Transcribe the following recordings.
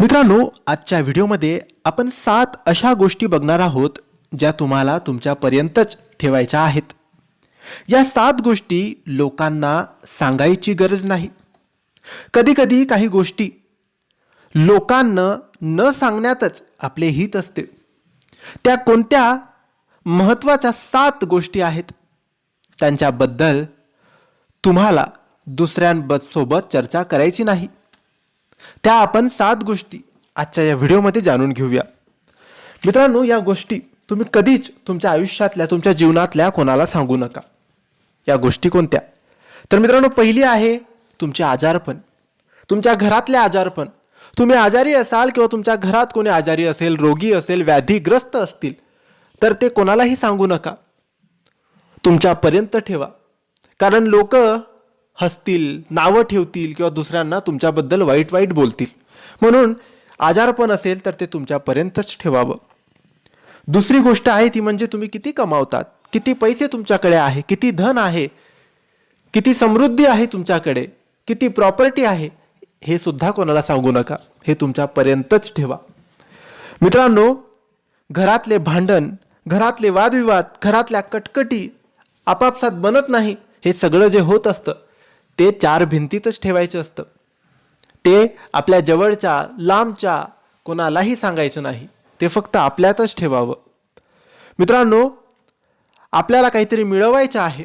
मित्रांनो आजच्या व्हिडिओमध्ये आपण सात अशा गोष्टी बघणार आहोत ज्या तुम्हाला तुमच्यापर्यंतच ठेवायच्या आहेत. या सात गोष्टी लोकांना सांगायची गरज नाही. कधीकधी काही गोष्टी लोकांना न सांगण्यातच आपले हित असते. त्या कोणत्या महत्त्वाच्या सात गोष्टी आहेत त्यांच्याबद्दल तुम्हाला दुसऱ्यांसोबत चर्चा करायची नाही. त्या आपण सात गोष्टी आजच्या या व्हिडिओमध्ये जाणून घेऊया. मित्रांनो या गोष्टी तुम्ही कधीच तुमच्या आयुष्यातल्या तुमच्या जीवनातल्या कोणाला सांगू नका. या गोष्टी कोणत्या? तर मित्रांनो पहिली आहे तुमचे आजारपण. तुमच्या घरातले आजारपण. तुम्ही आजारी असाल किंवा तुमच्या घरात कोणी आजारी असेल रोगी असेल व्याधीग्रस्त असतील तर ते कोणालाही सांगू नका. तुमच्यापर्यंत ठेवा. कारण लोक हसतील नावं ठेवतील किंवा दुसऱ्यांना तुमच्याबद्दल वाईट वाईट बोलतील. म्हणून आजारपण असेल तर ते तुमच्यापर्यंतच ठेवावं. दुसरी गोष्ट आहे ती म्हणजे तुम्ही किती कमावतात किती पैसे तुमच्याकडे आहे किती धन आहे किती समृद्धी आहे तुमच्याकडे किती प्रॉपर्टी आहे हे सुद्धा कोणाला सांगू नका. हे तुमच्यापर्यंतच ठेवा. मित्रांनो घरातले भांडण घरातले वादविवाद घरातल्या कटकटी आपापसात बनत नाही हे सगळं जे होत असतं ते चार भिंतीतच ठेवायचं असतं. ते आपल्या जवळच्या लांबच्या कोणालाही सांगायचं नाही. ते फक्त आपल्यातच ठेवावं. मित्रांनो आपल्याला काहीतरी मिळवायचं आहे.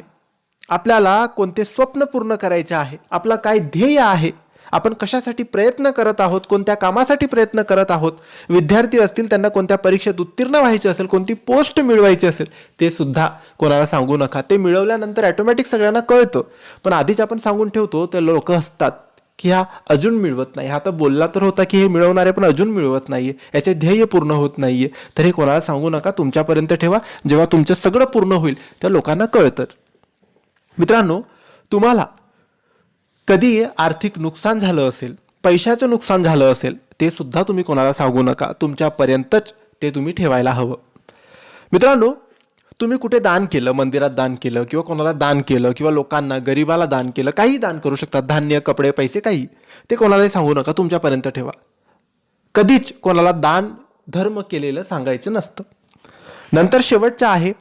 आपल्याला कोणते स्वप्न पूर्ण करायचे आहे. आपलं काय ध्येय आहे. आपण कशासाठी प्रयत्न करत आहोत कोणत्या कामासाठी प्रयत्न करत आहोत विद्यार्थी असतील त्यांना कोणत्या परीक्षेत उत्तीर्ण व्हायचे असेल कोणती पोस्ट मिळवायची असेल ते सुद्धा कोणाला सांगू नका. ते मिळवल्यानंतर ॲटोमॅटिक सगळ्यांना कळतं. पण आधीच आपण सांगून ठेवतो ते लोक असतात की हा अजून मिळवत नाही. हा तर बोलला तर होता की हे मिळवणारे पण अजून मिळवत नाहीये. याचे ध्येय पूर्ण होत नाहीये. तर हे कोणाला सांगू नका तुमच्यापर्यंत ठेवा. जेव्हा तुमचं सगळं पूर्ण होईल त्या लोकांना कळतंच मित्रांनो तुम्हाला कधी आर्थिक नुकसान झालं असेल पैशाचं नुकसान झालं असेल ते सुद्धा तुम्ही कोणाला सांगू नका. तुमच्यापर्यंतच ते तुम्ही ठेवायला हवं. मित्रांनो तुम्ही कुठे दान केलं मंदिरात दान केलं किंवा कोणाला दान केलं किंवा लोकांना गरिबाला दान केलं काही दान करू शकतात. धान्य कपडे पैसे काही. ते कोणालाही सांगू नका. तुमच्यापर्यंत ठेवा. कधीच कोणाला दान धर्म केलेलं सांगायचं नसतं. नंतर शेवटचं आहे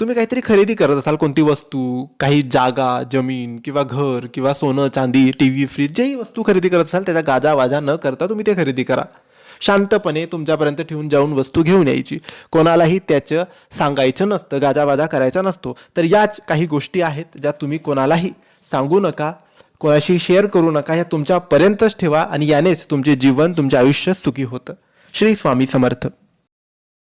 तुम्ही काहीतरी खरेदी करत असाल कोणती वस्तू काही जागा जमीन किंवा घर किंवा सोनं चांदी टी व्ही फ्रीज जेही वस्तू खरेदी करत असाल त्याचा गाजावाजा न करता तुम्ही ते खरेदी करा. शांतपणे तुमच्यापर्यंत ठेवून जाऊन वस्तू घेऊन यायची. कोणालाही त्याचं सांगायचं नसतं गाजावाजा करायचा नसतो. तर याच काही गोष्टी आहेत ज्या तुम्ही कोणालाही सांगू नका कोणाशी शेअर करू नका या तुमच्यापर्यंतच ठेवा आणि यानेच तुमचे जीवन तुमचे आयुष्य सुखी होतं. श्री स्वामी समर्थ.